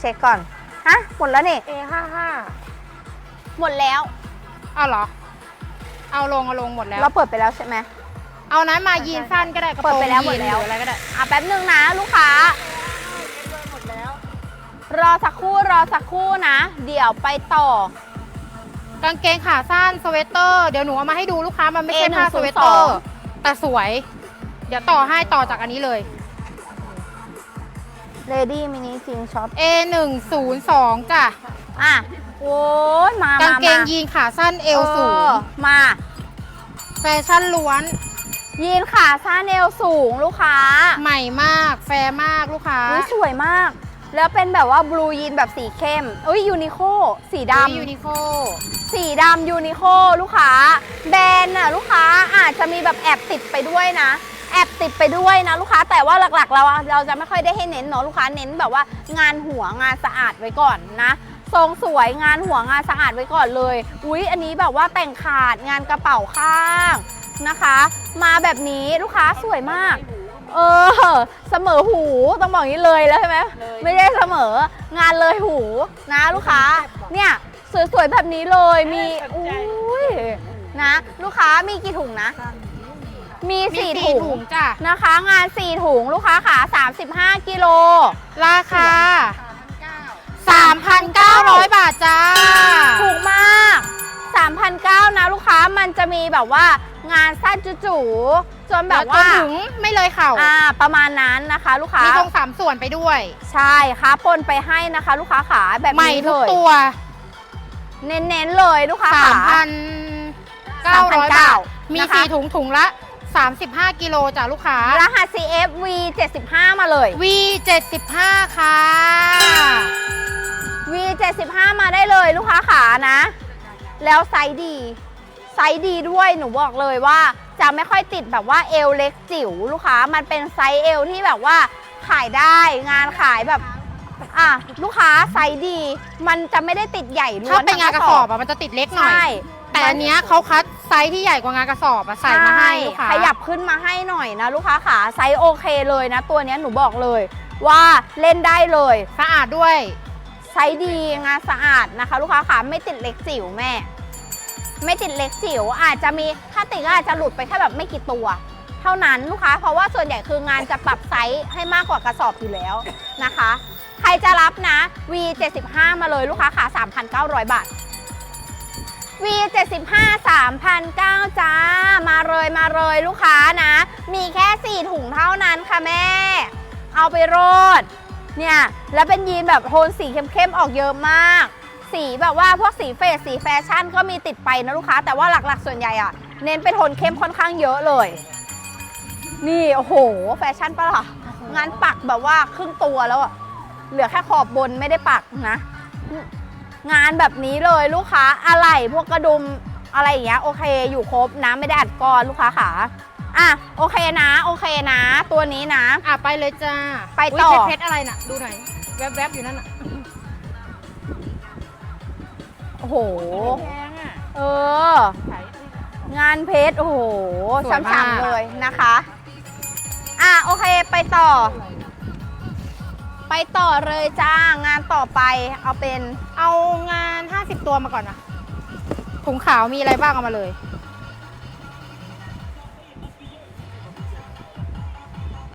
เช็คก่อน ฮะ หมดแล้วนี่ A ห้าห้าหมดแล้ว เอาเหรอ เอาลงเอาลงหมดแล้ว เราเปิดไปแล้วใช่ไหม เอานั้นมายีนสั้นก็ได้กระโปรงเปิดไปแล้วหมดยีนแล้วรืออะไรก็ได้ อะแป๊บหนึ่งนะลูกค้าหมดแล้วรอสักครู่รอสักครู่นะ เดี๋ยวไปต่อ กางเกงขาสั้นสเวตเตอร์ เดี๋ยวหนูเอามาให้ดูลูกค้ามันไม่ใช่ A102 ผ้าสเวตเตอร์ แต่สวย เดี๋ยวต่อให้ต่อจากอันนี้เลย Lady Mini Jean Shop A 1 0 2จ้ะอะโอ้ยมากางเกงมยีนขาสั้นเอวสูองอมา แฟชั่นล้วน ยีนขาสั้นเอวสูงลูกค้าใหม่มาก แฟร์มากลูกค้าอุ๊ยสวยมาก แล้วเป็นแบบว่าบลูยีนแบบสีเข้มอุ้ยยูนิโคสีดำ ยูนิโคสีดำยูนิโคลูกค้า แบรนด์น่ะลูกค้าอาจจะมีแบบแอบติดไปด้วยนะ แอบติดไปด้วยนะลูกค้าแต่ว่าหลักๆ เราเราจะไม่ค่อยได้ให้เน้นเนาะลูกค้าเน้นแบบว่างานหัวงานสะอาดไว้ก่อนนะทรงสวยงานหัวงานสะอาดไว้ก่อนเลย อุ๊ย อันนี้แบบว่าแต่งขาดงานกระเป๋าข้างนะคะ มาแบบนี้ลูกค้าสวยมาก เออ เสมอหูต้องบอกอย่างนี้เลยแล้วใช่ไหมไม่ได้เสมองานเลยหูนะลูกค้า เนี่ยสวยๆแบบนี้เลยมีอุ้ยนะ ลูกค้ามีกี่ถุงนะ มีมีสี่สี่ถุถุงงจ้ะนะคะ งาน4ถุงลูกค้าขา35 กิโล ราคา 3,900 บาทจ้า ถูกมาก3,900นะลูกค้ามันจะมีแบบว่างานสั้นจู่ๆจนแบบว่าจนถึงไม่เลยเข่าอ่าประมาณนั้นนะคะ ลูกค้ามีทรงสามส่วนไปด้วย ใช่ค่ะปนไปให้นะคะ ลูกค้าขาแบบใหม่นี้ทุเลกยตัว เน้นๆเลยลูกค้าขา3,900 บาท มีนะคะสี่ถุงถุงละ 35 กิโลจ้ะลูกค้า รหัส CF V 75มาเลย V 75 ค่ะ V 75มาได้เลยลูกค้าขานะ แล้วไซส์ดี ไซส์ดีด้วยหนูบอกเลยว่าจะไม่ค่อยติดแบบว่าเอวเล็กจิ๋วลูกค้ามันเป็นไซส์เอวที่แบบว่าขายได้งานขายแบบอะลูกค้าไซส์ดี มันจะไม่ได้ติดใหญ่ล้วนถ้าเป็นงานกระสอบทั้อะมันจะติดเล็กหน่อย ใช่ แต่อันเนี้ยเขาคัด ไซส์ที่ใหญ่กว่างานกระสอบอะใส่มาให้ลูกค้าขยับขึ้นมาให้หน่อยนะลูกค้าขาไซส์โอเคเลยนะ ตัวเนี้ยหนูบอกเลย ว่าเล่นได้เลย สะอาดด้วย ไซส์ดีงานสะอาดนะคะ ลูกค้าขาไม่ติดเล็กจิ๋วแม่ ไม่ติดเล็กจิ๋วอาจจะมีถ้าติดก็อาจจะหลุดไปแค่แบบไม่กี่ตัว เท่านั้นลูกค้าเพราะว่าส่วนใหญ่คืองานจะปรับไซส์ให้มากกว่ากระสอบอยู่แล้วนะคะ ใครจะรับนะ V 75 มาเลยลูกค้าขา3,900 บาท V 75 3,900จ้า มาเลยมาเลยลูกค้านะ มีแค่ 4 ถุงเท่านั้นค่ะแม่ เอาไปโรดเนี่ย แล้วเป็นยีนแบบโทนสีเข้มๆ ออกเยอะมาก สีแบบว่าพวกสีเฟสสีแฟชั่นก็มีติดไปนะลูกค้า แต่ว่าหลักๆ ส่วนใหญ่อะเน้นเป็นโทนเข้มค่อนข้างเยอะเลย นี่ โอ้โห แฟชั่นปะล่ะงานปักแบบว่าครึ่งตัวแล้วอะเหลือแค่ขอบบนไม่ได้ปักนะ งานแบบนี้เลยลูกค้าอะไรพวกกระดุมอะไรอย่างเงี้ยโอเค อยู่ครบนะไม่ได้อัดก้อนลูกค้าขาอะโอเคนะ โอเคนะ ตัวนี้นะ อะไปเลยจ้าไปต่อยเพชรเพชรอะไรน่ะ ดูหน่อยแวบๆอยู่นั่นน่ะโอ้โห แพงอะเอองานเพชรโอ้โหสวยมาก ช้ำๆเลยนะคะ อะโอเคไปต่อ ไปต่อเลยจ้างานต่อไปเอาเป็นเอางาน 50 ตัวมาก่อนนะถุงขาวมีอะไรบ้างเอามาเลย